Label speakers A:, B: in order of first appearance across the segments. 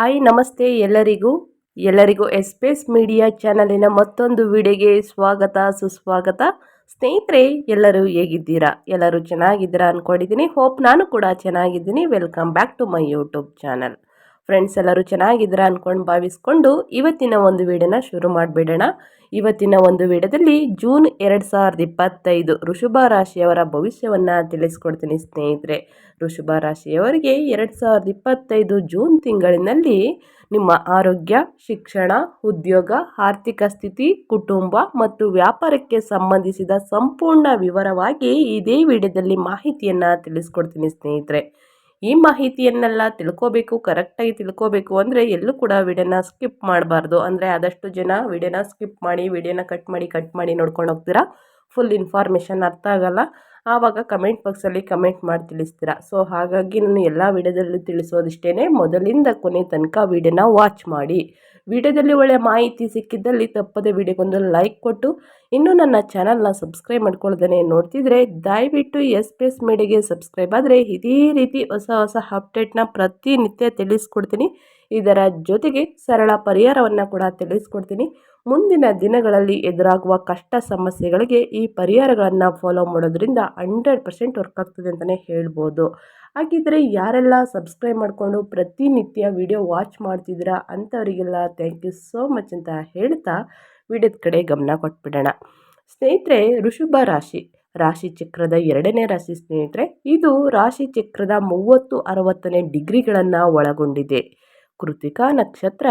A: Hi, ನಮಸ್ತೆ ಎಲ್ಲರಿಗೂ. ಎಲ್ಲರಿಗೂ ಎಸ್ಪೇಸ್ ಮೀಡಿಯಾ ಚಾನಲಿನ ಮತ್ತೊಂದು ವಿಡಿಯೋಗೆ ಸ್ವಾಗತ, ಸುಸ್ವಾಗತ. ಸ್ನೇಹಿತರೆ, ಎಲ್ಲರೂ ಹೇಗಿದ್ದೀರಾ? ಎಲ್ಲರೂ ಚೆನ್ನಾಗಿದ್ದೀರಾ ಅಂದ್ಕೊಂಡಿದ್ದೀನಿ ಹೋಪ್ ನಾನು ಕೂಡ ಚೆನ್ನಾಗಿದ್ದೀನಿ. Welcome back to my YouTube channel. Friends ಎಲ್ಲರೂ ಚೆನ್ನಾಗಿದ್ದೀರಾ ಅಂದ್ಕೊಂಡು ಭಾವಿಸ್ಕೊಂಡು ಇವತ್ತಿನ ಒಂದು ವಿಡಿಯೋನ ಶುರು ಮಾಡಿಬಿಡೋಣ. ಇವತ್ತಿನ ಒಂದು ವಿಡಿಯೋದಲ್ಲಿ ಜೂನ್ ಎರಡು ಸಾವಿರದ ಇಪ್ಪತ್ತೈದು ಋಷಭ ರಾಶಿಯವರ ಭವಿಷ್ಯವನ್ನು ತಿಳಿಸ್ಕೊಡ್ತೀನಿ ಸ್ನೇಹಿತರೆ. ಋಷಭ ರಾಶಿಯವರಿಗೆ ಎರಡು ಸಾವಿರದ ಇಪ್ಪತ್ತೈದು ಜೂನ್ ತಿಂಗಳಿನಲ್ಲಿ ನಿಮ್ಮ ಆರೋಗ್ಯ, ಶಿಕ್ಷಣ, ಉದ್ಯೋಗ, ಆರ್ಥಿಕ ಸ್ಥಿತಿ, ಕುಟುಂಬ ಮತ್ತು ವ್ಯಾಪಾರಕ್ಕೆ ಸಂಬಂಧಿಸಿದ ಸಂಪೂರ್ಣ ವಿವರವಾಗಿ ಇದೇ ವಿಡಿಯೋದಲ್ಲಿ ಮಾಹಿತಿಯನ್ನು ತಿಳಿಸ್ಕೊಡ್ತೀನಿ ಸ್ನೇಹಿತರೆ. ಈ ಮಾಹಿತಿಯನ್ನೆಲ್ಲ ತಿಳ್ಕೋಬೇಕು, ಕರೆಕ್ಟಾಗಿ ತಿಳ್ಕೋಬೇಕು ಅಂದರೆ ಎಲ್ಲೂ ಕೂಡ ವಿಡಿಯೋನ ಸ್ಕಿಪ್ ಮಾಡಬಾರ್ದು. ಅಂದರೆ ಆದಷ್ಟು ಜನ ವಿಡಿಯೋನ ಸ್ಕಿಪ್ ಮಾಡಿ, ವಿಡಿಯೋನ ಕಟ್ ಮಾಡಿ ಕಟ್ ಮಾಡಿ ನೋಡ್ಕೊಂಡು ಹೋಗ್ತೀರಾ? ಫುಲ್ ಇನ್ಫಾರ್ಮೇಷನ್ ಅರ್ಥ ಆಗಲ್ಲ. ಆವಾಗ ಕಮೆಂಟ್ ಬಾಕ್ಸಲ್ಲಿ ಕಮೆಂಟ್ ಮಾಡಿ ತಿಳಿಸ್ತೀರಾ? ಸೊ ಹಾಗಾಗಿ ನಾನು ಎಲ್ಲ ವಿಡಿಯೋದಲ್ಲೂ ತಿಳಿಸೋದಿಷ್ಟೇ ಮೊದಲಿಂದ ಕೊನೆ ತನಕ ವಿಡಿಯೋನ ವಾಚ್ ಮಾಡಿ. ವಿಡಿಯೋದಲ್ಲಿ ಒಳ್ಳೆ ಮಾಹಿತಿ ಸಿಕ್ಕಿದ್ದಲ್ಲಿ ತಪ್ಪದೆ ವಿಡಿಯೋಗೊಂದು ಲೈಕ್ ಕೊಟ್ಟು, ಇನ್ನೂ ನನ್ನ ಚಾನಲ್ನ ಸಬ್ಸ್ಕ್ರೈಬ್ ಮಾಡ್ಕೊಳ್ಳೋದನ್ನೇ ನೋಡ್ತಿದ್ರೆ, ದಯವಿಟ್ಟು ಎಸ್ ಪಿ ಎಸ್ ಮೀಡಿಯಾಗೆ ಸಬ್ಸ್ಕ್ರೈಬ್ ಆದರೆ ಇದೇ ರೀತಿ ಹೊಸ ಹೊಸ ಅಪ್ಡೇಟ್ನ ಪ್ರತಿನಿತ್ಯ ತಿಳಿಸ್ಕೊಡ್ತೀನಿ. ಇದರ ಜೊತೆಗೆ ಸರಳ ಪರಿಹಾರವನ್ನು ಕೂಡ ತಿಳಿಸ್ಕೊಡ್ತೀನಿ. ಮುಂದಿನ ದಿನಗಳಲ್ಲಿ ಎದುರಾಗುವ ಕಷ್ಟ ಸಮಸ್ಯೆಗಳಿಗೆ ಈ ಪರಿಹಾರಗಳನ್ನು ಫಾಲೋ ಮಾಡೋದ್ರಿಂದ ಹಂಡ್ರೆಡ್ ಪರ್ಸೆಂಟ್ ವರ್ಕ್ ಆಗ್ತದೆ ಅಂತಲೇ ಹೇಳ್ಬೋದು. ಹಾಗಿದ್ರೆ ಯಾರೆಲ್ಲ ಸಬ್ಸ್ಕ್ರೈಬ್ ಮಾಡಿಕೊಂಡು ಪ್ರತಿನಿತ್ಯ ವಿಡಿಯೋ ವಾಚ್ ಮಾಡ್ತಿದ್ದೀರಾ ಅಂಥವರಿಗೆಲ್ಲ ಥ್ಯಾಂಕ್ ಯು ಸೋ ಮಚ್ ಅಂತ ಹೇಳ್ತಾ ವಿಡಿಯೋದ ಕಡೆ ಗಮನ ಕೊಟ್ಬಿಡೋಣ. ಸ್ನೇಹಿತರೆ, ಋಷಭ ರಾಶಿ ರಾಶಿ ಚಕ್ರದ ಎರಡನೇ ರಾಶಿ ಸ್ನೇಹಿತರೆ, ಇದು ರಾಶಿ ಚಕ್ರದ ಮೂವತ್ತು ಅರವತ್ತನೇ ಡಿಗ್ರಿಗಳನ್ನು ಒಳಗೊಂಡಿದೆ. ಕೃತಿಕಾ ನಕ್ಷತ್ರ,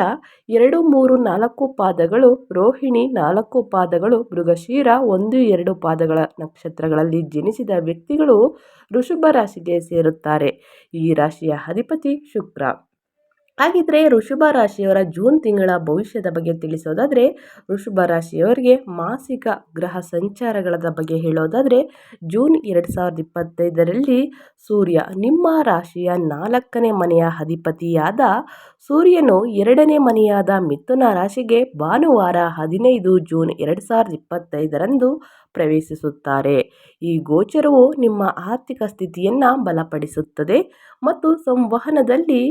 A: ಎರಡು, ಮೂರು, ನಾಲ್ಕು ಪಾದಗಳು, ರೋಹಿಣಿ, ನಾಲ್ಕು ಪಾದಗಳು, ಮೃಗಶೀರ, ಒಂದು, ಎರಡು ಪಾದಗಳ ನಕ್ಷತ್ರಗಳಲ್ಲಿ ಜನಿಸಿದ ವ್ಯಕ್ತಿಗಳು ಋಷಭ ರಾಶಿಗೆ ಸೇರುತ್ತಾರೆ. ಈ ರಾಶಿಯ ಅಧಿಪತಿ ಶುಕ್ರ. ಹಾಗಿದ್ರೆ ಋಷಭ ರಾಶಿಯವರ ಜೂನ್ ತಿಂಗಳ ಭವಿಷ್ಯದ ಬಗ್ಗೆ ತಿಳಿಸೋದಾದರೆ ಋಷಭ ರಾಶಿಯವರಿಗೆ ಮಾಸಿಕ ಗ್ರಹ ಸಂಚಾರಗಳ ಬಗ್ಗೆ ಹೇಳೋದಾದರೆ, ಜೂನ್ ಎರಡು ಸಾವಿರದ ಇಪ್ಪತ್ತೈದರಲ್ಲಿ ಸೂರ್ಯ ನಿಮ್ಮ ರಾಶಿಯ ನಾಲ್ಕನೇ ಮನೆಯ ಅಧಿಪತಿಯಾದ ಸೂರ್ಯನು ಎರಡನೇ ಮನೆಯಾದ ಮಿಥುನ ರಾಶಿಗೆ ಭಾನುವಾರ ಹದಿನೈದು ಜೂನ್ ಎರಡು ಸಾವಿರದ ಇಪ್ಪತ್ತೈದರಂದು ಪ್ರವೇಶಿಸುತ್ತಾರೆ. ಈ ಗೋಚರವು ನಿಮ್ಮ ಆರ್ಥಿಕ ಸ್ಥಿತಿಯನ್ನು ಬಲಪಡಿಸುತ್ತದೆ ಮತ್ತು ಸಂವಹನದಲ್ಲಿ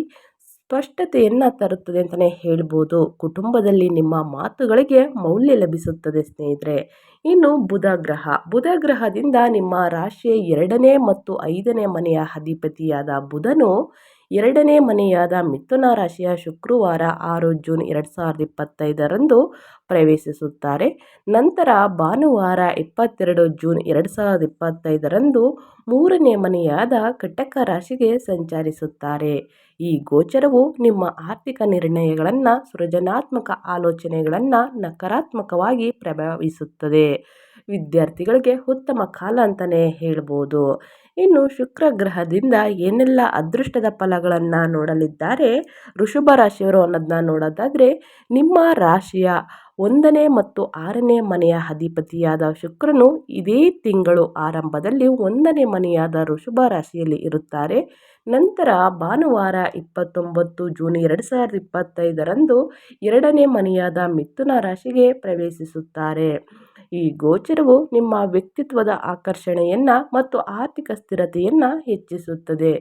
A: ಸ್ಪಷ್ಟತೆಯನ್ನು ತರುತ್ತದೆ ಅಂತಲೇ ಹೇಳ್ಬೋದು. ಕುಟುಂಬದಲ್ಲಿ ನಿಮ್ಮ ಮಾತುಗಳಿಗೆ ಮೌಲ್ಯ ಲಭಿಸುತ್ತದೆ ಸ್ನೇಹಿತರೆ. ಇನ್ನು ಬುಧ ಗ್ರಹ ಬುಧ ಗ್ರಹದಿಂದ ನಿಮ್ಮ ರಾಶಿಯ ಎರಡನೇ ಮತ್ತು ಐದನೇ ಮನೆಯ ಅಧಿಪತಿಯಾದ ಬುಧನು ಎರಡನೇ ಮನೆಯಾದ ಮಿಥುನ ರಾಶಿಯ ಶುಕ್ರವಾರ ಆರು ಜೂನ್ ಎರಡು ಸಾವಿರದ ಇಪ್ಪತ್ತೈದರಂದು ಪ್ರವೇಶಿಸುತ್ತಾರೆ. ನಂತರ ಭಾನುವಾರ ಇಪ್ಪತ್ತೆರಡು ಜೂನ್ ಎರಡು ಸಾವಿರದ ಇಪ್ಪತ್ತೈದರಂದು ಮೂರನೇ ಮನೆಯಾದ ಕಟಕ ರಾಶಿಗೆ ಸಂಚರಿಸುತ್ತಾರೆ. ಈ ಗೋಚರವು ನಿಮ್ಮ ಆರ್ಥಿಕ ನಿರ್ಣಯಗಳನ್ನು, ಸೃಜನಾತ್ಮಕ ಆಲೋಚನೆಗಳನ್ನು ನಕಾರಾತ್ಮಕವಾಗಿ ಪ್ರಭಾವಿಸುತ್ತದೆ. ವಿದ್ಯಾರ್ಥಿಗಳಿಗೆ ಉತ್ತಮ ಕಾಲ ಅಂತಲೇ ಹೇಳ್ಬೋದು. ಇನ್ನು ಶುಕ್ರ ಗ್ರಹದಿಂದ ಏನೆಲ್ಲ ಅದೃಷ್ಟದ ಫಲಗಳನ್ನು ನೋಡಲಿದ್ದಾರೆ? ಋಷಭ ರಾಶಿಯವರು ಅನ್ನೋದನ್ನ ನೋಡೋದಾದರೆ, ನಿಮ್ಮ ರಾಶಿಯ ಒಂದನೇ ಮತ್ತು ಆರನೇ ಮನೆಯ ಅಧಿಪತಿಯಾದ ಶುಕ್ರನು ಇದೇ ತಿಂಗಳು ಆರಂಭದಲ್ಲಿ ಒಂದನೇ ಮನೆಯಾದ ಋಷಭ ರಾಶಿಯಲ್ಲಿ ಇರುತ್ತಾರೆ. ನಂತರ ಭಾನುವಾರ ಇಪ್ಪತ್ತೊಂಬತ್ತು ಜೂನ್ ಎರಡು ಸಾವಿರದ ಇಪ್ಪತ್ತೈದರಂದು ಎರಡನೇ ಮನೆಯಾದ ಮಿಥುನ ರಾಶಿಗೆ ಪ್ರವೇಶಿಸುತ್ತಾರೆ. ಈ ಗೋಚರವು ನಿಮ್ಮ ವ್ಯಕ್ತಿತ್ವದ ಆಕರ್ಷಣೆಯನ್ನು ಮತ್ತು ಆರ್ಥಿಕ ಸ್ಥಿರತೆಯನ್ನು ಹೆಚ್ಚಿಸುತ್ತದೆ.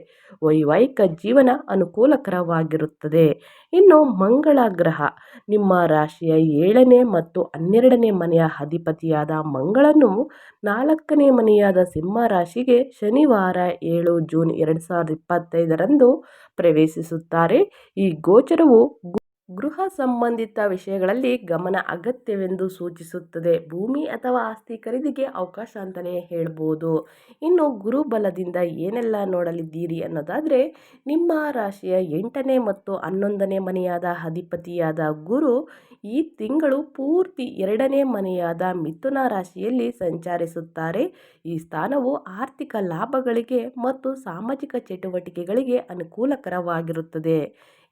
A: ವೈವಾಹಿಕ ಜೀವನ ಅನುಕೂಲಕರವಾಗಿರುತ್ತದೆ. ಇನ್ನು ಮಂಗಳ ಗ್ರಹ. ನಿಮ್ಮ ರಾಶಿಯ ಏಳನೇ ಮತ್ತು ಹನ್ನೆರಡನೇ ಮನೆಯ ಅಧಿಪತಿಯಾದ ಮಂಗಳನು ನಾಲ್ಕನೇ ಮನೆಯಾದ ಸಿಂಹ ರಾಶಿಗೆ ಶನಿವಾರ ಏಳು ಜೂನ್ ಎರಡು ಸಾವಿರದ ಇಪ್ಪತ್ತೈದರಂದು ಪ್ರವೇಶಿಸುತ್ತಾರೆ. ಈ ಗೋಚರವು ಗೃಹ ಸಂಬಂಧಿತ ವಿಷಯಗಳಲ್ಲಿ ಗಮನ ಅಗತ್ಯವೆಂದು ಸೂಚಿಸುತ್ತದೆ. ಭೂಮಿ ಅಥವಾ ಆಸ್ತಿ ಖರೀದಿಗೆ ಅವಕಾಶ ಅಂತಲೇ ಹೇಳ್ಬೋದು. ಇನ್ನು ಗುರುಬಲದಿಂದ ಏನೆಲ್ಲ ನೋಡಲಿದ್ದೀರಿ ಅನ್ನೋದಾದರೆ, ನಿಮ್ಮ ರಾಶಿಯ ಎಂಟನೇ ಮತ್ತು ಹನ್ನೊಂದನೇ ಮನೆಯಾದ ಅಧಿಪತಿಯಾದ ಗುರು ಈ ತಿಂಗಳು ಪೂರ್ತಿ ಎರಡನೇ ಮನೆಯಾದ ಮಿಥುನ ರಾಶಿಯಲ್ಲಿ ಸಂಚರಿಸುತ್ತಾರೆ. ಈ ಸ್ಥಾನವು ಆರ್ಥಿಕ ಲಾಭಗಳಿಗೆ ಮತ್ತು ಸಾಮಾಜಿಕ ಚಟುವಟಿಕೆಗಳಿಗೆ ಅನುಕೂಲಕರವಾಗಿರುತ್ತದೆ.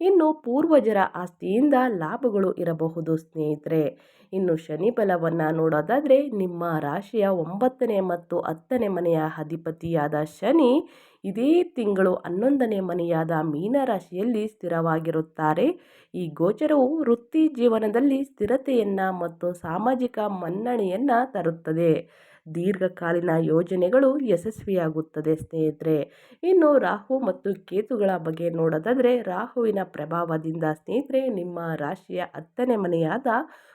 A: ಇನ್ನು ಪೂರ್ವಜರ ಆಸ್ತಿಯಿಂದ ಲಾಭಗಳು ಇರಬಹುದು ಸ್ನೇಹಿತರೆ. ಇನ್ನು ಶನಿ ಬಲವನ್ನು ನೋಡೋದಾದರೆ ನಿಮ್ಮ ರಾಶಿಯ ಒಂಬತ್ತನೇ ಮತ್ತು ಹತ್ತನೇ ಮನೆಯ ಅಧಿಪತಿಯಾದ ಶನಿ ಇದೇ ತಿಂಗಳು ಹನ್ನೊಂದನೇ ಮನೆಯಾದ ಮೀನರಾಶಿಯಲ್ಲಿ ಸ್ಥಿರವಾಗಿರುತ್ತಾರೆ. ಈ ಗೋಚರವು ವೃತ್ತಿ ಜೀವನದಲ್ಲಿ ಸ್ಥಿರತೆಯನ್ನು ಮತ್ತು ಸಾಮಾಜಿಕ ಮನ್ನಣೆಯನ್ನು ತರುತ್ತದೆ. ದೀರ್ಘಕಾಲೀನ ಯೋಜನೆಗಳು ಯಶಸ್ವಿಯಾಗುತ್ತದೆ ಸ್ನೇಹಿತರೆ. ಇನ್ನು ರಾಹು ಮತ್ತು ಕೇತುಗಳ ಬಗ್ಗೆ ನೋಡೋದಾದರೆ, ರಾಹುವಿನ ಪ್ರಭಾವದಿಂದ ಸ್ನೇಹಿತರೆ, ನಿಮ್ಮ ರಾಶಿಯ ಹತ್ತನೇ ಮನೆಯಾದ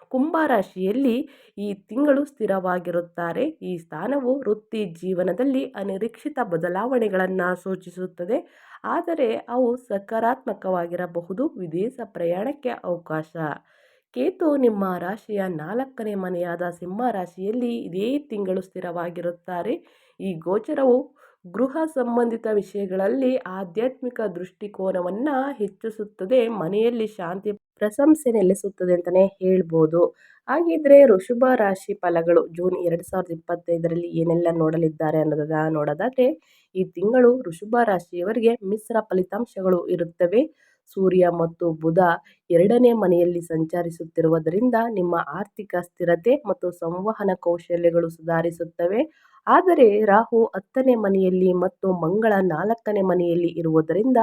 A: ಕುಂಭ ರಾಶಿಯಲ್ಲಿ ಈ ತಿಂಗಳು ಸ್ಥಿರವಾಗಿರುತ್ತಾರೆ. ಈ ಸ್ಥಾನವು ವೃತ್ತಿ ಜೀವನದಲ್ಲಿ ಅನಿರೀಕ್ಷಿತ ಬದಲಾವಣೆಗಳನ್ನು ಸೂಚಿಸುತ್ತದೆ. ಆದರೆ ಅವು ಸಕಾರಾತ್ಮಕವಾಗಿರಬಹುದು. ವಿದೇಶ ಪ್ರಯಾಣಕ್ಕೆ ಅವಕಾಶ. ಕೇತು ನಿಮ್ಮ ರಾಶಿಯ ನಾಲ್ಕನೇ ಮನೆಯಾದ ಸಿಂಹ ರಾಶಿಯಲ್ಲಿ ಇದೇ ತಿಂಗಳು ಸ್ಥಿರವಾಗಿರುತ್ತಾರೆ. ಈ ಗೋಚರವು ಗೃಹ ಸಂಬಂಧಿತ ವಿಷಯಗಳಲ್ಲಿ ಆಧ್ಯಾತ್ಮಿಕ ದೃಷ್ಟಿಕೋನವನ್ನು ಹೆಚ್ಚಿಸುತ್ತದೆ. ಮನೆಯಲ್ಲಿ ಶಾಂತಿ ಪ್ರಶಂಸೆ ನೆಲೆಸುತ್ತದೆ ಅಂತಲೇ ಹೇಳ್ಬೋದು. ಹಾಗಿದ್ರೆ ಋಷಭ ರಾಶಿ ಫಲಗಳು ಜೂನ್ ಎರಡು ಸಾವಿರದ ಇಪ್ಪತ್ತೈದರಲ್ಲಿ ಏನೆಲ್ಲ ನೋಡಲಿದ್ದಾರೆ ಅನ್ನೋದನ್ನ ನೋಡೋದಾದರೆ, ಈ ತಿಂಗಳು ಋಷಭ ರಾಶಿಯವರಿಗೆ ಮಿಶ್ರ ಫಲಿತಾಂಶಗಳು ಇರುತ್ತವೆ. ಸೂರ್ಯ ಮತ್ತು ಬುಧ ಎರಡನೇ ಮನೆಯಲ್ಲಿ ಸಂಚರಿಸುತ್ತಿರುವುದರಿಂದ ನಿಮ್ಮ ಆರ್ಥಿಕ ಸ್ಥಿರತೆ ಮತ್ತು ಸಂವಹನ ಕೌಶಲ್ಯಗಳು ಸುಧಾರಿಸುತ್ತವೆ. ಆದರೆ ರಾಹು ಹತ್ತನೇ ಮನೆಯಲ್ಲಿ ಮತ್ತು ಮಂಗಳ ನಾಲ್ಕನೇ ಮನೆಯಲ್ಲಿ ಇರುವುದರಿಂದ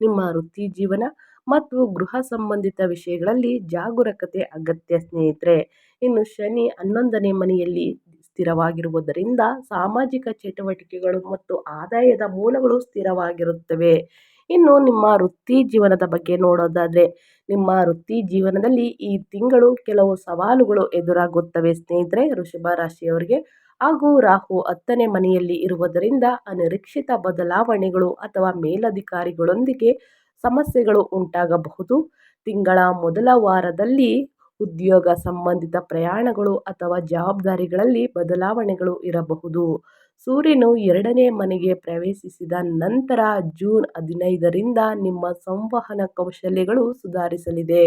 A: ನಿಮ್ಮ ವೃತ್ತಿ ಜೀವನ ಮತ್ತು ಗೃಹ ಸಂಬಂಧಿತ ವಿಷಯಗಳಲ್ಲಿ ಜಾಗರೂಕತೆ, ಅಗತ್ಯ ಸ್ನೇಹಿತರೆ. ಇನ್ನು ಶನಿ ಹನ್ನೊಂದನೇ ಮನೆಯಲ್ಲಿ ಸ್ಥಿರವಾಗಿರುವುದರಿಂದ ಸಾಮಾಜಿಕ ಚಟುವಟಿಕೆಗಳು ಮತ್ತು ಆದಾಯದ ಮೂಲಗಳು ಸ್ಥಿರವಾಗಿರುತ್ತವೆ. ಇನ್ನು ನಿಮ್ಮ ವೃತ್ತಿ ಜೀವನದ ಬಗ್ಗೆ ನೋಡೋದಾದರೆ, ನಿಮ್ಮ ವೃತ್ತಿ ಜೀವನದಲ್ಲಿ ಈ ತಿಂಗಳು ಕೆಲವು ಸವಾಲುಗಳು ಎದುರಾಗುತ್ತವೆ ಸ್ನೇಹಿತರೆ. ವೃಷಭ ರಾಶಿಯವರಿಗೆ ಹಾಗೂ ರಾಹು ಹತ್ತನೇ ಮನೆಯಲ್ಲಿ ಇರುವುದರಿಂದ ಅನಿರೀಕ್ಷಿತ ಬದಲಾವಣೆಗಳು ಅಥವಾ ಮೇಲಧಿಕಾರಿಗಳೊಂದಿಗೆ ಸಮಸ್ಯೆಗಳು ಉಂಟಾಗಬಹುದು. ತಿಂಗಳ ಮೊದಲ ವಾರದಲ್ಲಿ ಉದ್ಯೋಗ ಸಂಬಂಧಿತ ಪ್ರಯಾಣಗಳು ಅಥವಾ ಜವಾಬ್ದಾರಿಗಳಲ್ಲಿ ಬದಲಾವಣೆಗಳು ಇರಬಹುದು. ಸೂರ್ಯನು ಎರಡನೇ ಮನೆಗೆ ಪ್ರವೇಶಿಸಿದ ನಂತರ ಜೂನ್ ಹದಿನೈದರಿಂದ ನಿಮ್ಮ ಸಂವಹನ ಕೌಶಲ್ಯಗಳು ಸುಧಾರಿಸಲಿದೆ.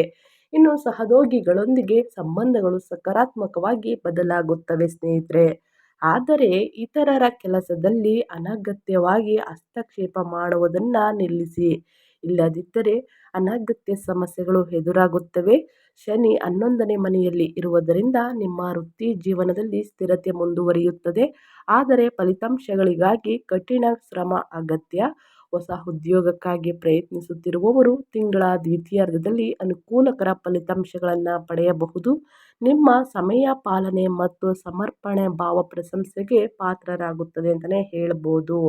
A: ಇನ್ನು ಸಹದೋಗಿಗಳೊಂದಿಗೆ ಸಂಬಂಧಗಳು ಸಕಾರಾತ್ಮಕವಾಗಿ ಬದಲಾಗುತ್ತವೆ ಸ್ನೇಹಿತರೆ. ಆದರೆ ಇತರರ ಕೆಲಸದಲ್ಲಿ ಅನಗತ್ಯವಾಗಿ ಹಸ್ತಕ್ಷೇಪ ಮಾಡುವುದನ್ನು ನಿಲ್ಲಿಸಿ. ಇಲ್ಲದಿದ್ದರೆ ಅನಗತ್ಯ ಸಮಸ್ಯೆಗಳು ಎದುರಾಗುತ್ತವೆ. ಶನಿ ಹನ್ನೊಂದನೇ ಮನೆಯಲ್ಲಿ ಇರುವುದರಿಂದ ನಿಮ್ಮ ವೃತ್ತಿ ಜೀವನದಲ್ಲಿ ಸ್ಥಿರತೆ ಮುಂದುವರಿಯುತ್ತದೆ. ಆದರೆ ಫಲಿತಾಂಶಗಳಿಗಾಗಿ ಕಠಿಣ ಶ್ರಮ ಅಗತ್ಯ. ಹೊಸ ಉದ್ಯೋಗಕ್ಕಾಗಿ ಪ್ರಯತ್ನಿಸುತ್ತಿರುವವರು ತಿಂಗಳ ದ್ವಿತೀಯಾರ್ಧದಲ್ಲಿ ಅನುಕೂಲಕರ ಫಲಿತಾಂಶಗಳನ್ನು ಪಡೆಯಬಹುದು. ನಿಮ್ಮ ಸಮಯ ಪಾಲನೆ ಮತ್ತು ಸಮರ್ಪಣೆ ಭಾವ ಪ್ರಶಂಸೆಗೆ ಪಾತ್ರರಾಗುತ್ತದೆ ಅಂತಲೇ ಹೇಳ್ಬೋದು.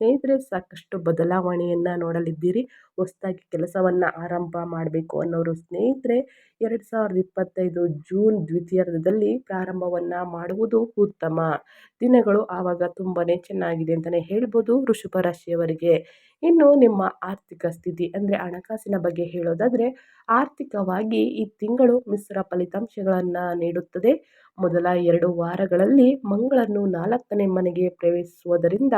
A: ಸ್ನೇಹಿತರೆ, ಸಾಕಷ್ಟು ಬದಲಾವಣೆಯನ್ನು ನೋಡಲಿದ್ದೀರಿ. ಹೊಸದಾಗಿ ಕೆಲಸವನ್ನು ಆರಂಭ ಮಾಡಬೇಕು ಅನ್ನೋರು ಸ್ನೇಹಿತರೆ, ಎರಡು ಸಾವಿರದ ಇಪ್ಪತ್ತೈದು ಜೂನ್ ದ್ವಿತೀಯಾರ್ಧದಲ್ಲಿ ಪ್ರಾರಂಭವನ್ನು ಮಾಡುವುದು ಉತ್ತಮ. ದಿನಗಳು ಆವಾಗ ತುಂಬಾ ಚೆನ್ನಾಗಿದೆ ಅಂತಲೇ ಹೇಳ್ಬೋದು ವೃಷಭ ರಾಶಿಯವರಿಗೆ. ಇನ್ನು ನಿಮ್ಮ ಆರ್ಥಿಕ ಸ್ಥಿತಿ ಅಂದರೆ ಹಣಕಾಸಿನ ಬಗ್ಗೆ ಹೇಳೋದಾದರೆ, ಆರ್ಥಿಕವಾಗಿ ಈ ತಿಂಗಳು ಮಿಶ್ರ ಫಲಿತಾಂಶಗಳನ್ನು ನೀಡುತ್ತದೆ. ಮೊದಲ ಎರಡು ವಾರಗಳಲ್ಲಿ ಮಂಗಳನು ನಾಲ್ಕನೇ ಮನೆಗೆ ಪ್ರವೇಶಿಸುವುದರಿಂದ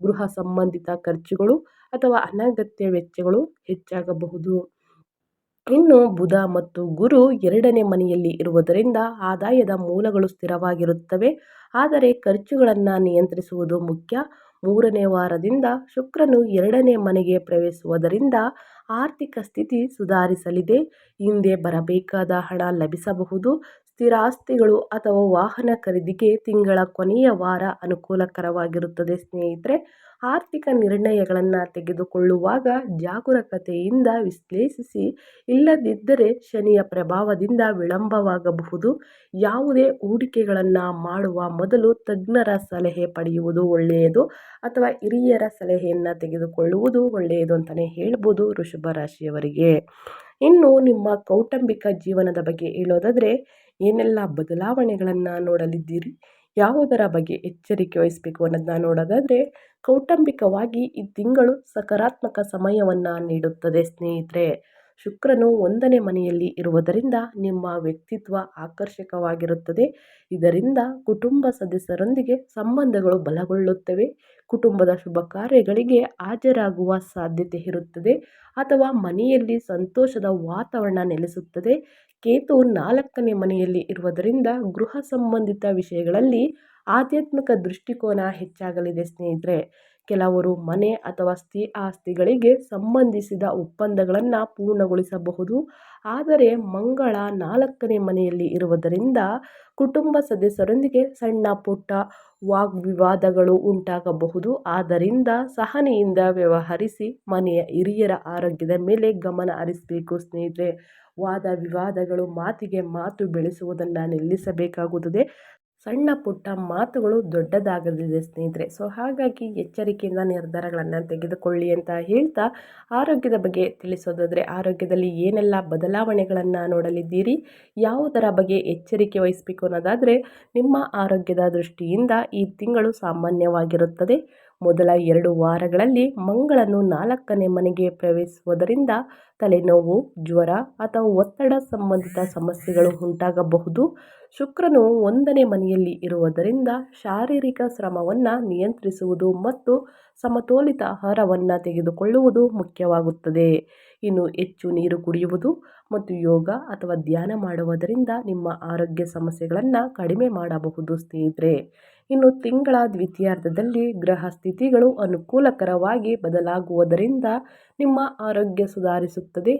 A: ಗೃಹ ಸಂಬಂಧಿತ ಖರ್ಚುಗಳು ಅಥವಾ ಅನಗತ್ಯ ವೆಚ್ಚಗಳು ಹೆಚ್ಚಾಗಬಹುದು. ಇನ್ನು ಬುಧ ಮತ್ತು ಗುರು ಎರಡನೇ ಮನೆಯಲ್ಲಿ ಇರುವುದರಿಂದ ಆದಾಯದ ಮೂಲಗಳು ಸ್ಥಿರವಾಗಿರುತ್ತವೆ. ಆದರೆ ಖರ್ಚುಗಳನ್ನು ನಿಯಂತ್ರಿಸುವುದು ಮುಖ್ಯ. ಮೂರನೇ ವಾರದಿಂದ ಶುಕ್ರನು ಎರಡನೇ ಮನೆಗೆ ಪ್ರವೇಶಿಸುವುದರಿಂದ ಆರ್ಥಿಕ ಸ್ಥಿತಿ ಸುಧಾರಿಸಲಿದೆ. ಹಿಂದೆ ಬರಬೇಕಾದ ಹಣ ಲಭಿಸಬಹುದು. ಸ್ಥಿರಾಸ್ತಿಗಳು ಅಥವಾ ವಾಹನ ಖರೀದಿಗೆ ತಿಂಗಳ ಕೊನೆಯ ವಾರ ಅನುಕೂಲಕರವಾಗಿರುತ್ತದೆ. ಸ್ನೇಹಿತರೆ, ಆರ್ಥಿಕ ನಿರ್ಣಯಗಳನ್ನು ತೆಗೆದುಕೊಳ್ಳುವಾಗ ಜಾಗರೂಕತೆಯಿಂದ ವಿಶ್ಲೇಷಿಸಿ, ಇಲ್ಲದಿದ್ದರೆ ಶನಿಯ ಪ್ರಭಾವದಿಂದ ವಿಳಂಬವಾಗಬಹುದು. ಯಾವುದೇ ಹೂಡಿಕೆಗಳನ್ನು ಮಾಡುವ ಮೊದಲು ತಜ್ಞರ ಸಲಹೆ ಪಡೆಯುವುದು ಒಳ್ಳೆಯದು ಅಥವಾ ಹಿರಿಯರ ಸಲಹೆಯನ್ನು ತೆಗೆದುಕೊಳ್ಳುವುದು ಒಳ್ಳೆಯದು ಅಂತಲೇ ಹೇಳ್ಬೋದು ವೃಷಭ ರಾಶಿಯವರಿಗೆ. ಇನ್ನು ನಿಮ್ಮ ಕೌಟುಂಬಿಕ ಜೀವನದ ಬಗ್ಗೆ ಹೇಳೋದಾದರೆ, ಏನೆಲ್ಲ ಬದಲಾವಣೆಗಳನ್ನು ನೋಡಲಿದ್ದೀರಿ? ಯಾವುದರ ಬಗ್ಗೆ ಎಚ್ಚರಿಕೆ ವಹಿಸಬೇಕು ಅನ್ನೋದನ್ನ ನೋಡೋದಾದರೆ, ಕೌಟುಂಬಿಕವಾಗಿ ಈ ತಿಂಗಳು ಸಕಾರಾತ್ಮಕ ಸಮಯವನ್ನು ನೀಡುತ್ತದೆ ಸ್ನೇಹಿತರೆ. ಶುಕ್ರನು ಒಂದನೇ ಮನೆಯಲ್ಲಿ ಇರುವುದರಿಂದ ನಿಮ್ಮ ವ್ಯಕ್ತಿತ್ವ ಆಕರ್ಷಕವಾಗಿರುತ್ತದೆ. ಇದರಿಂದ ಕುಟುಂಬ ಸದಸ್ಯರೊಂದಿಗೆ ಸಂಬಂಧಗಳು ಬಲಗೊಳ್ಳುತ್ತವೆ. ಕುಟುಂಬದ ಶುಭ ಕಾರ್ಯಗಳಿಗೆ ಹಾಜರಾಗುವ ಸಾಧ್ಯತೆ ಇರುತ್ತದೆ ಅಥವಾ ಮನೆಯಲ್ಲಿ ಸಂತೋಷದ ವಾತಾವರಣ ನೆಲೆಸುತ್ತದೆ. ಕೇತು ನಾಲ್ಕನೇ ಮನೆಯಲ್ಲಿ ಇರುವುದರಿಂದ ಗೃಹ ಸಂಬಂಧಿತ ವಿಷಯಗಳಲ್ಲಿ ಆಧ್ಯಾತ್ಮಿಕ ದೃಷ್ಟಿಕೋನ ಹೆಚ್ಚಾಗಲಿದೆ ಸ್ನೇಹಿತರೆ. ಕೆಲವರು ಮನೆ ಅಥವಾ ಸ್ಥಿ ಆಸ್ತಿಗಳಿಗೆ ಸಂಬಂಧಿಸಿದ ಒಪ್ಪಂದಗಳನ್ನು ಪೂರ್ಣಗೊಳಿಸಬಹುದು. ಆದರೆ ಮಂಗಳ ನಾಲ್ಕನೇ ಮನೆಯಲ್ಲಿ ಇರುವುದರಿಂದ ಕುಟುಂಬ ಸದಸ್ಯರೊಂದಿಗೆ ಸಣ್ಣ ಪುಟ್ಟ ವಾಗ್ವಿವಾದಗಳು ಉಂಟಾಗಬಹುದು. ಆದ್ದರಿಂದ ಸಹನೆಯಿಂದ ವ್ಯವಹರಿಸಿ ಮನೆಯ ಹಿರಿಯರ ಆರೋಗ್ಯದ ಮೇಲೆ ಗಮನ ಹರಿಸಬೇಕು. ಸ್ನೇಹಿತರೆ, ವಾದ ವಿವಾದಗಳು ಮಾತಿಗೆ ಮಾತು ಬೆಳೆಸುವುದನ್ನು ನಿಲ್ಲಿಸಬೇಕಾಗುತ್ತದೆ. ಸಣ್ಣ ಪುಟ್ಟ ಮಾತುಗಳು ದೊಡ್ಡದಾಗಲಿದೆ ಸ್ನೇಹಿತರೆ. ಸೊ ಹಾಗಾಗಿ ಎಚ್ಚರಿಕೆಯಿಂದ ನಿರ್ಧಾರಗಳನ್ನು ತೆಗೆದುಕೊಳ್ಳಿ ಅಂತ ಹೇಳ್ತಾ ಆರೋಗ್ಯದ ಬಗ್ಗೆ ತಿಳಿಸೋದಾದರೆ, ಆರೋಗ್ಯದಲ್ಲಿ ಏನೆಲ್ಲ ಬದಲಾವಣೆಗಳನ್ನು ನೋಡಲಿದ್ದೀರಿ, ಯಾವುದರ ಬಗ್ಗೆ ಎಚ್ಚರಿಕೆ ವಹಿಸಬೇಕು ಅನ್ನೋದಾದರೆ, ನಿಮ್ಮ ಆರೋಗ್ಯದ ದೃಷ್ಟಿಯಿಂದ ಈ ತಿಂಗಳು ಸಾಮಾನ್ಯವಾಗಿರುತ್ತದೆ. ಮೊದಲ ಎರಡು ವಾರಗಳಲ್ಲಿ ಮಂಗಳನು ನಾಲ್ಕನೇ ಮನೆಗೆ ಪ್ರವೇಶಿಸುವುದರಿಂದ ತಲೆನೋವು, ಜ್ವರ ಅಥವಾ ಒತ್ತಡ ಸಂಬಂಧಿತ ಸಮಸ್ಯೆಗಳು ಉಂಟಾಗಬಹುದು. ಶುಕ್ರನು ಒಂದನೇ ಮನೆಯಲ್ಲಿ ಇರುವುದರಿಂದ ಶಾರೀರಿಕ ಶ್ರಮವನ್ನು ನಿಯಂತ್ರಿಸುವುದು ಮತ್ತು ಸಮತೋಲಿತ ಆಹಾರವನ್ನು ತೆಗೆದುಕೊಳ್ಳುವುದು ಮುಖ್ಯವಾಗುತ್ತದೆ. ಇನ್ನು ಹೆಚ್ಚು ನೀರು ಕುಡಿಯುವುದು ಮತ್ತು ಯೋಗ ಅಥವಾ ಧ್ಯಾನ ಮಾಡುವುದರಿಂದ ನಿಮ್ಮ ಆರೋಗ್ಯ ಸಮಸ್ಯೆಗಳನ್ನು ಕಡಿಮೆ ಮಾಡಬಹುದು ಸ್ನೇಹಿತರೆ. ಇನ್ನು ತಿಂಗಳ ದ್ವಿತೀಯಾರ್ಧದಲ್ಲಿ ಗ್ರಹ ಸ್ಥಿತಿಗಳು ಅನುಕೂಲಕರವಾಗಿ ಬದಲಾಗುವುದರಿಂದ ನಿಮ್ಮ ಆರೋಗ್ಯ ಸುಧಾರಿಸುತ್ತದೆ.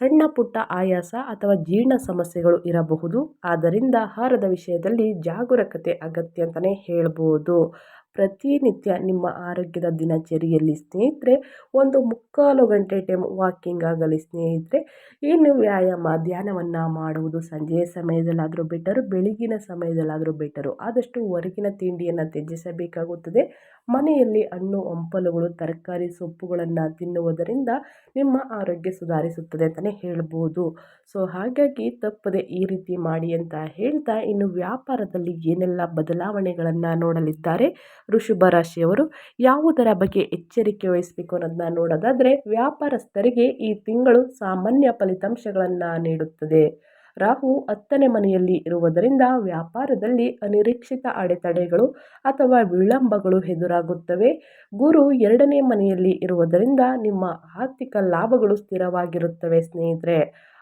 A: ಸಣ್ಣ ಪುಟ್ಟ ಆಯಾಸ ಅಥವಾ ಜೀರ್ಣ ಸಮಸ್ಯೆಗಳು ಇರಬಹುದು. ಆದ್ದರಿಂದ ಆಹಾರದ ವಿಷಯದಲ್ಲಿ ಜಾಗರೂಕತೆ ಅಗತ್ಯ ಅಂತಲೇ ಹೇಳ್ಬೋದು. ಪ್ರತಿನಿತ್ಯ ನಿಮ್ಮ ಆರೋಗ್ಯದ ದಿನಚರಿಯಲ್ಲಿ ಸ್ನೇಹಿತರೆ, ಒಂದು ಮುಕ್ಕಾಲು ಗಂಟೆ ಟೈಮ್ ವಾಕಿಂಗ್ ಆಗಲಿ ಸ್ನೇಹಿತರೆ, ಇನ್ನು ವ್ಯಾಯಾಮ, ಧ್ಯಾನವನ್ನು ಮಾಡುವುದು ಸಂಜೆಯ ಸಮಯದಲ್ಲಾದರೂ ಬೆಟರು, ಬೆಳಗಿನ ಸಮಯದಲ್ಲಾದರೂ ಬೆಟರು. ಆದಷ್ಟು ಹೊರಗಿನ ತಿಂಡಿಯನ್ನು ತ್ಯಜಿಸಬೇಕಾಗುತ್ತದೆ. ಮನೆಯಲ್ಲಿ ಹಣ್ಣು, ಹಂಪಲುಗಳು, ತರಕಾರಿ ಸೊಪ್ಪುಗಳನ್ನು ತಿನ್ನುವುದರಿಂದ ನಿಮ್ಮ ಆರೋಗ್ಯ ಸುಧಾರಿಸುತ್ತದೆ ಅಂತಲೇ ಹೇಳ್ಬೋದು. ಸೊ ಹಾಗಾಗಿ ತಪ್ಪದೆ ಈ ರೀತಿ ಮಾಡಿ ಅಂತ ಹೇಳ್ತಾ ಇನ್ನು ವ್ಯಾಪಾರದಲ್ಲಿ ಏನೆಲ್ಲ ಬದಲಾವಣೆಗಳನ್ನು ನೋಡಲಿದ್ದಾರೆ? ಋಷಭ ರಾಶಿಯವರು, ಯಾವುದರ ಬಗ್ಗೆ ಎಚ್ಚರಿಕೆ ವಹಿಸಬೇಕು ಅನ್ನೋದನ್ನ ನೋಡೋದಾದರೆ ವ್ಯಾಪಾರಸ್ಥರಿಗೆ ಈ ತಿಂಗಳು ಸಾಮಾನ್ಯ ಫಲಿತಾಂಶಗಳನ್ನು ನೀಡುತ್ತದೆ. ರಾಹು ಹತ್ತನೇ ಮನೆಯಲ್ಲಿ ಇರುವುದರಿಂದ ವ್ಯಾಪಾರದಲ್ಲಿ ಅನಿರೀಕ್ಷಿತ ಅಡೆತಡೆಗಳು ಅಥವಾ ವಿಳಂಬಗಳು ಎದುರಾಗುತ್ತವೆ. ಗುರು ಎರಡನೇ ಮನೆಯಲ್ಲಿ ಇರುವುದರಿಂದ ನಿಮ್ಮ ಆರ್ಥಿಕ ಲಾಭಗಳು ಸ್ಥಿರವಾಗಿರುತ್ತವೆ ಸ್ನೇಹಿತರೆ.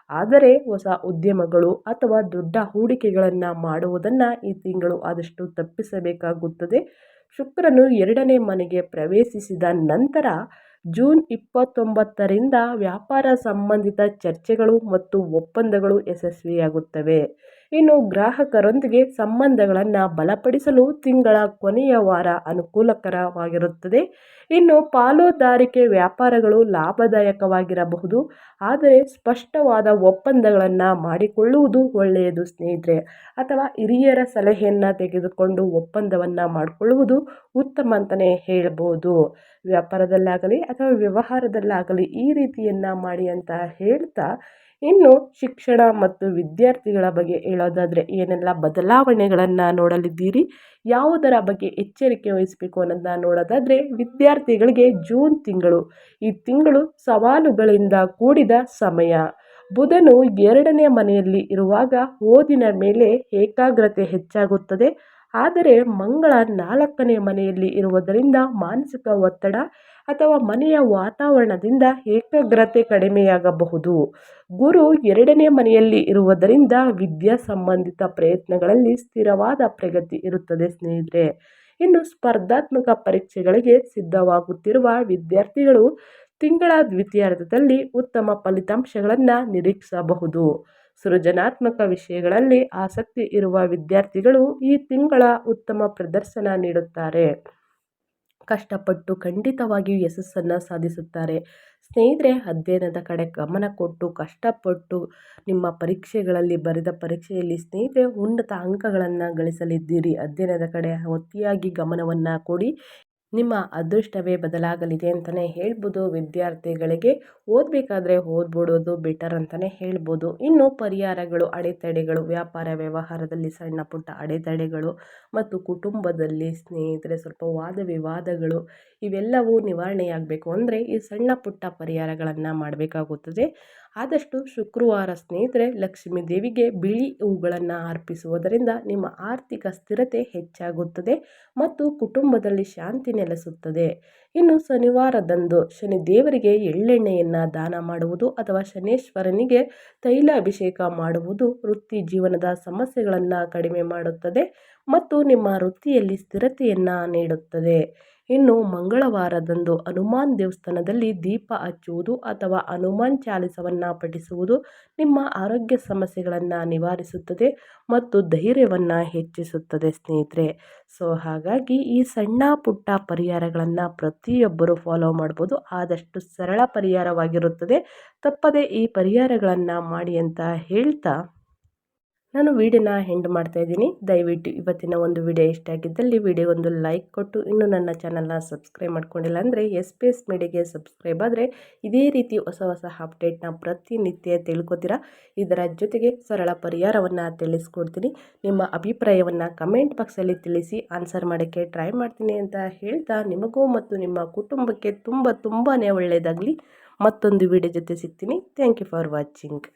A: ಆದರೆ ಹೊಸ ಉದ್ಯಮಗಳು ಅಥವಾ ದೊಡ್ಡ ಹೂಡಿಕೆಗಳನ್ನು ಮಾಡುವುದನ್ನು ಈ ತಿಂಗಳು ಆದಷ್ಟು ತಪ್ಪಿಸಬೇಕಾಗುತ್ತದೆ. ಶುಕ್ರನು ಎರಡನೇ ಮನೆಗೆ ಪ್ರವೇಶಿಸಿದ ನಂತರ ಜೂನ್ ಇಪ್ಪತ್ತೊಂಬತ್ತರಿಂದ ವ್ಯಾಪಾರ ಸಂಬಂಧಿತ ಚರ್ಚೆಗಳು ಮತ್ತು ಒಪ್ಪಂದಗಳು ಯಶಸ್ವಿಯಾಗುತ್ತವೆ. ಇನ್ನು ಗ್ರಾಹಕರೊಂದಿಗೆ ಸಂಬಂಧಗಳನ್ನು ಬಲಪಡಿಸಲು ತಿಂಗಳ ಕೊನೆಯ ವಾರ ಅನುಕೂಲಕರವಾಗಿರುತ್ತದೆ. ಇನ್ನು ಪಾಲುದಾರಿಕೆ ವ್ಯಾಪಾರಗಳು ಲಾಭದಾಯಕವಾಗಿರಬಹುದು. ಆದರೆ ಸ್ಪಷ್ಟವಾದ ಒಪ್ಪಂದಗಳನ್ನು ಮಾಡಿಕೊಳ್ಳುವುದು ಒಳ್ಳೆಯದು ಸ್ನೇಹಿತರೆ. ಅಥವಾ ಹಿರಿಯರ ಸಲಹೆಯನ್ನು ತೆಗೆದುಕೊಂಡು ಒಪ್ಪಂದವನ್ನು ಮಾಡಿಕೊಳ್ಳುವುದು ಉತ್ತಮ ಅಂತಲೇ ಹೇಳ್ಬೋದು. ವ್ಯಾಪಾರದಲ್ಲಾಗಲಿ ಅಥವಾ ವ್ಯವಹಾರದಲ್ಲಾಗಲಿ ಈ ರೀತಿಯನ್ನು ಮಾಡಿ ಅಂತ ಹೇಳ್ತಾ ಇನ್ನು ಶಿಕ್ಷಣ ಮತ್ತು ವಿದ್ಯಾರ್ಥಿಗಳ ಬಗ್ಗೆ ಹೇಳೋದಾದರೆ ಏನೆಲ್ಲ ಬದಲಾವಣೆಗಳನ್ನು ನೋಡಲಿದ್ದೀರಿ? ಯಾವುದರ ಬಗ್ಗೆ ಎಚ್ಚರಿಕೆ ವಹಿಸಬೇಕು ಅನ್ನೋದನ್ನ ನೋಡೋದಾದರೆ ವಿದ್ಯಾರ್ಥಿಗಳಿಗೆ ಜೂನ್ ತಿಂಗಳು. ಈ ತಿಂಗಳು ಸವಾಲುಗಳಿಂದ ಕೂಡಿದ ಸಮಯ. ಬುಧನು ಎರಡನೇ ಮನೆಯಲ್ಲಿ ಇರುವಾಗ ಓದಿನ ಮೇಲೆ ಏಕಾಗ್ರತೆ ಹೆಚ್ಚಾಗುತ್ತದೆ. ಆದರೆ ಮಂಗಳ ನಾಲ್ಕನೇ ಮನೆಯಲ್ಲಿ ಇರುವುದರಿಂದ ಮಾನಸಿಕ ಒತ್ತಡ ಅಥವಾ ಮನೆಯ ವಾತಾವರಣದಿಂದ ಏಕಾಗ್ರತೆ ಕಡಿಮೆಯಾಗಬಹುದು. ಗುರು ಎರಡನೇ ಮನೆಯಲ್ಲಿ ಇರುವುದರಿಂದ ವಿದ್ಯಾ ಸಂಬಂಧಿತ ಪ್ರಯತ್ನಗಳಲ್ಲಿ ಸ್ಥಿರವಾದ ಪ್ರಗತಿ ಇರುತ್ತದೆ ಸ್ನೇಹಿತರೆ. ಇನ್ನು ಸ್ಪರ್ಧಾತ್ಮಕ ಪರೀಕ್ಷೆಗಳಿಗೆ ಸಿದ್ಧವಾಗುತ್ತಿರುವ ವಿದ್ಯಾರ್ಥಿಗಳು ತಿಂಗಳ ದ್ವಿತೀಯಾರ್ಧದಲ್ಲಿ ಉತ್ತಮ ಫಲಿತಾಂಶಗಳನ್ನು ನಿರೀಕ್ಷಿಸಬಹುದು. ಸೃಜನಾತ್ಮಕ ವಿಷಯಗಳಲ್ಲಿ ಆಸಕ್ತಿ ಇರುವ ವಿದ್ಯಾರ್ಥಿಗಳು ಈ ತಿಂಗಳ ಉತ್ತಮ ಪ್ರದರ್ಶನ ನೀಡುತ್ತಾರೆ. ಕಷ್ಟಪಟ್ಟು ಖಂಡಿತವಾಗಿಯೂ ಯಶಸ್ಸನ್ನು ಸಾಧಿಸುತ್ತಾರೆ. ಸ್ನೇಹಿತರೆ, ಅಧ್ಯಯನದ ಕಡೆ ಗಮನ ಕೊಟ್ಟು ಕಷ್ಟಪಟ್ಟು ನಿಮ್ಮ ಪರೀಕ್ಷೆಗಳಲ್ಲಿ ಬರೆದ ಪರೀಕ್ಷೆಯಲ್ಲಿ ಸ್ನೇಹಿತರೆ, ಉನ್ನತ ಅಂಕಗಳನ್ನು ಗಳಿಸಲಿದ್ದೀರಿ. ಅಧ್ಯಯನದ ಕಡೆ ಒತ್ತಿಯಾಗಿ ಗಮನವನ್ನು ಕೊಡಿ. ನಿಮ್ಮ ಅದೃಷ್ಟವೇ ಬದಲಾಗಲಿದೆ ಅಂತಲೇ ಹೇಳ್ಬೋದು. ವಿದ್ಯಾರ್ಥಿಗಳಿಗೆ ಓದಬೇಕಾದ್ರೆ ಓದ್ಬಿಡೋದು ಬೆಟರ್ ಅಂತಲೇ ಹೇಳ್ಬೋದು. ಇನ್ನು ಪರಿಹಾರಗಳು, ಅಡೆತಡೆಗಳು, ವ್ಯಾಪಾರ ವ್ಯವಹಾರದಲ್ಲಿ ಸಣ್ಣ ಪುಟ್ಟ ಅಡೆತಡೆಗಳು ಮತ್ತು ಕುಟುಂಬದಲ್ಲಿ ಸ್ನೇಹಿತರೆ, ಸ್ವಲ್ಪ ವಾದ ವಿವಾದಗಳು, ಇವೆಲ್ಲವೂ ನಿವಾರಣೆಯಾಗಬೇಕು. ಅಂದರೆ ಈ ಸಣ್ಣ ಪುಟ್ಟ ಪರಿಹಾರಗಳನ್ನು ಮಾಡಬೇಕಾಗುತ್ತದೆ. ಆದಷ್ಟು ಶುಕ್ರವಾರ ಸ್ನೇಹಿತರೆ, ಲಕ್ಷ್ಮೀ ದೇವಿಗೆ ಬಿಳಿ ಹೂಗಳನ್ನು ಅರ್ಪಿಸುವುದರಿಂದ ನಿಮ್ಮ ಆರ್ಥಿಕ ಸ್ಥಿರತೆ ಹೆಚ್ಚಾಗುತ್ತದೆ ಮತ್ತು ಕುಟುಂಬದಲ್ಲಿ ಶಾಂತಿ ನೆಲೆಸುತ್ತದೆ. ಇನ್ನು ಶನಿವಾರದಂದು ಶನಿ ದೇವರಿಗೆ ಎಳ್ಳೆಣ್ಣೆಯನ್ನು ದಾನ ಮಾಡುವುದು ಅಥವಾ ಶನೇಶ್ವರನಿಗೆ ತೈಲ ಅಭಿಷೇಕ ಮಾಡುವುದು ವೃತ್ತಿ ಜೀವನದ ಸಮಸ್ಯೆಗಳನ್ನು ಕಡಿಮೆ ಮಾಡುತ್ತದೆ. ಮತ್ತು ನಿಮ್ಮ ವೃತ್ತಿಯಲ್ಲಿ ಸ್ಥಿರತೆಯನ್ನು ನೀಡುತ್ತದೆ. ಇನ್ನು ಮಂಗಳವಾರದಂದು ಹನುಮಾನ್ ದೇವಸ್ಥಾನದಲ್ಲಿ ದೀಪ ಹಚ್ಚುವುದು ಅಥವಾ ಹನುಮಾನ್ ಚಾಲಿಸವನ್ನು ಪಠಿಸುವುದು ನಿಮ್ಮ ಆರೋಗ್ಯ ಸಮಸ್ಯೆಗಳನ್ನು ನಿವಾರಿಸುತ್ತದೆ ಮತ್ತು ಧೈರ್ಯವನ್ನು ಹೆಚ್ಚಿಸುತ್ತದೆ ಸ್ನೇಹಿತರೆ. ಸೊ ಹಾಗಾಗಿ ಈ ಸಣ್ಣ ಪುಟ್ಟ ಪರಿಹಾರಗಳನ್ನು ಪ್ರತಿಯೊಬ್ಬರು ಫಾಲೋ ಮಾಡ್ಬೋದು. ಆದಷ್ಟು ಸರಳ ಪರಿಹಾರವಾಗಿರುತ್ತದೆ. ತಪ್ಪದೆ ಈ ಪರಿಹಾರಗಳನ್ನು ಮಾಡಿ ಅಂತ ಹೇಳ್ತಾ ನಾನು ವಿಡಿಯೋನ ಹೆಂಡ್ ಮಾಡ್ತಾ ಇದ್ದೀನಿ. ದಯವಿಟ್ಟು ಇವತ್ತಿನ ಒಂದು ವಿಡಿಯೋ ಇಷ್ಟ ಆಗಿದ್ದಲ್ಲಿ ವಿಡಿಯೋ ಒಂದು ಲೈಕ್ ಕೊಟ್ಟು, ಇನ್ನೂ ನನ್ನ ಚಾನಲ್ನ ಸಬ್ಸ್ಕ್ರೈಬ್ ಮಾಡ್ಕೊಂಡಿಲ್ಲ ಅಂದರೆ ಎಸ್ ಪಿ ಎಸ್ ಮೀಡಿಯಾಗೆ ಸಬ್ಸ್ಕ್ರೈಬ್ ಆದರೆ ಇದೇ ರೀತಿ ಹೊಸ ಹೊಸ ಅಪ್ಡೇಟ್ನ ಪ್ರತಿನಿತ್ಯ ತಿಳ್ಕೊತೀರಾ? ಇದರ ಜೊತೆಗೆ ಸರಳ ಪರಿಹಾರವನ್ನು ತಿಳಿಸ್ಕೊಡ್ತೀನಿ. ನಿಮ್ಮ ಅಭಿಪ್ರಾಯವನ್ನು ಕಮೆಂಟ್ ಬಾಕ್ಸಲ್ಲಿ ತಿಳಿಸಿ ಆನ್ಸರ್ ಮಾಡೋಕ್ಕೆ ಟ್ರೈ ಮಾಡ್ತೀನಿ ಅಂತ ಹೇಳ್ತಾ ನಿಮಗೂ ಮತ್ತು ನಿಮ್ಮ ಕುಟುಂಬಕ್ಕೆ ತುಂಬ ತುಂಬಾ ಒಳ್ಳೆಯದಾಗಲಿ ಮತ್ತೊಂದು ವಿಡಿಯೋ ಜೊತೆ ಸಿಗ್ತೀನಿ. Thank you for watching